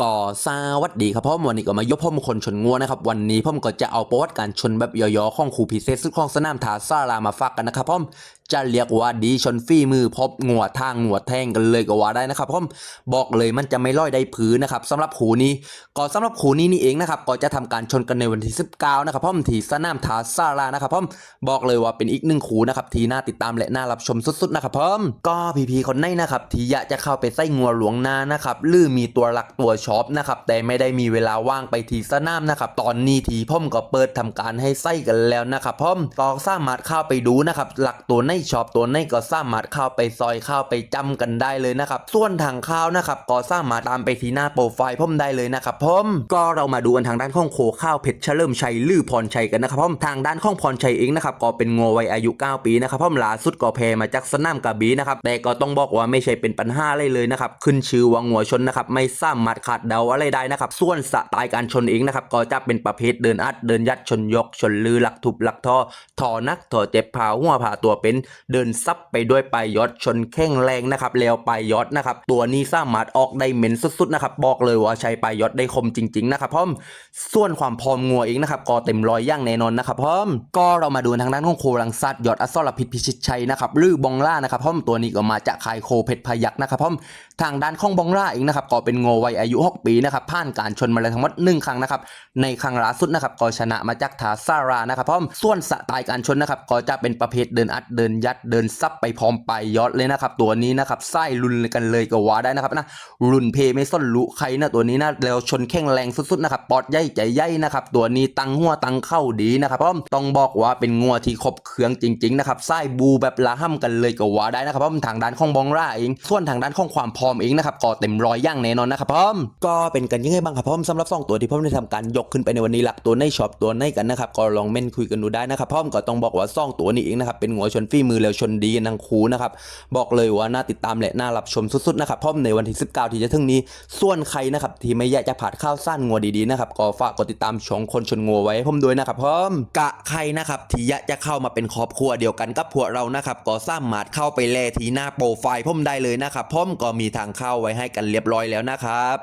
ก่อสวัสดีครับพ่อมวันนี้ก็มายกพ่อมคนชนงัวนะครับวันนี้พ่อมก็จะเอาประวัติการชนแบบย่อๆของครูพิเศษซึ่งของสนามทาซารามาฝากกันนะครับพ่อมจะเรียกว่าดีชนฝีมือพบงัวทางงัวแทงกันเลยก็ว่าได้นะครับพ่อมบอกเลยมันจะไม่ล่อยได้ผืนนะครับสำหรับขูนี้ก็สำหรับขูนี้นี่เองนะครับก็จะทำการชนกันในวันที่ 19 นะครับพ่อมที่สนามทาซารานะครับพ่อมบอกเลยว่าเป็นอีกหนึ่งขูนะครับที่น่าติดตามและน่ารับชมสุดๆนะครับพ่มก็พีๆคนไหนนะครับที่อยากจะเข้าไปใส่งัวหลวงนานะครับหรือมีตัวหลักตัวช็อบนะครับแต่ไม่ได้มีเวลาว่างไปที่สนามนะครับตอนนี้ทีพ่อมก็เปิดทำการให้ใส่กันแล้วนะครับพ่อมก็สามารถเข้าไปดูนะครับหลักตัวไหนชอบตัวไหนก็สามารถเข้าไปซอยเข้าไปจำกันได้เลยนะครับ ส่วนทางข้าวนะครับก็สามารถตามไปที่หน้าโปรไฟล์พ่อมได้เลยนะครับพ่อมก็เรามาดูกันทางด้านของโคข้าวเพชรเฉลิมชัยลือพรชัยกันนะครับพ่อมทางด้านของพรชัยเองนะครับก็เป็นงวัยอายุ 9 ปีนะครับพ่อมล่าสุดก็แพ้มาจากสนามกระบี่นะครับแต่ก็ต้องบอกว่าไม่ใช่เป็นปัญหาอะไรเลยนะครับขึ้นชื่อว่างัวชนนะครับไม่สามารถขาดเดาอะไรได้นะครับส่วนสไตล์การชนเองนะครับก็จะเป็นประเภทเดินอัดเดินยัดชนยกชนลือหลักทุบหลักท่อถอนักถอเจ็บผาหัวผาตัวเป็นเดินซับไปด้วยปลายยอดชนแข้งแรงนะครับแล้วปลายยอดนะครับตัวนี้สามารถออกได้เหม็นสุดๆนะครับบอกเลยว่าใช้ปลายยอดได้คมจริงๆนะครับพ่อมส่วนความพร้อมงัวเองนะครับก็เต็มร้อยย่างแน่นอนนะครับพ่อมก็เรามาดูทางด้านของโครังซัดยอดอสรพิษพิชิตชัยนะครับลือบองล่านะครับพ่อมตัวนี้ก็มาจากคายโคเพชรพยักนะครับพ่อม ทางด้านข้องบองล่าเองนะครับก็เป็นงวัยอายุ 6 ปีนะครับผ่านการชนมาแล้วทั้งหมด1ครั้งนะครับในครั้งล่าสุดนะครับก็ชนะมาจากทาซารานะครับพ่อมส่วนสไตล์การชนนะครับก็จะเป็นประเภทเดินอัดเดินยัดเดินซับไปพร้อมไปยอดเลยนะครับตัวนี้นะครับไส้รุนกันเลยก็ว่าได้นะครับนะรุนเพไม่ส้นลุใครนะตัวนี้นะแล้วชนแข้งแรงสุดๆนะครับปอดใหญ่ใจใหญ่นะครับตัวนี้ตังหัวตังเข้าดีนะครับพ่อมต้องบอกว่าเป็นงัวที่ครบเครื่องจริงๆนะครับไส้บูแบบละห้ำกันเลยก็ว่าได้นะครับพ่อมทางด้านของบองร่าเองส่วนทางด้านของความพร้อมเองนะครับก็เต็มร้อยอย่างแน่นอนนะครับพ่อมก็เป็นกันยังไงบ้างครับพ่อมสำหรับสองตัวที่พ่อมได้ทำการยกขึ้นไปในวันนี้หลักตัวในช็อปตัวในกันนะครับก็ลองเม่นคุยกันดูได้นะครับพ่อมก็ต้องบอกว่าสองตัวนี้เองนะครับเป็นงัวชนฝีมือแล้วชนดีกันทั้งคู่นะครับบอกเลยว่าน่าติดตามและน่ารับชมสุดๆนะครับพ่อมในวันที่ 19 ที่จะถึงนี้ส่วนใครนะครับที่ไม่อยากจะผ่านข้าวสั้นงัวดีๆนะครับก็ฝากกดติดตามช่องคนชนงัวไว้ให้ผมด้วยนะครับพ่อมกะใครนะครับที่อยากจะเข้ามาเป็นครอบครัวเดียวกันกับพวกเรานะครับก็สามารถเข้าไปแลที่หน้าโปรไฟล์ผมได้เลยนะครับพ่อมก็มีทางเข้าไว้ให้กันเรียบร้อยแล้วนะครับ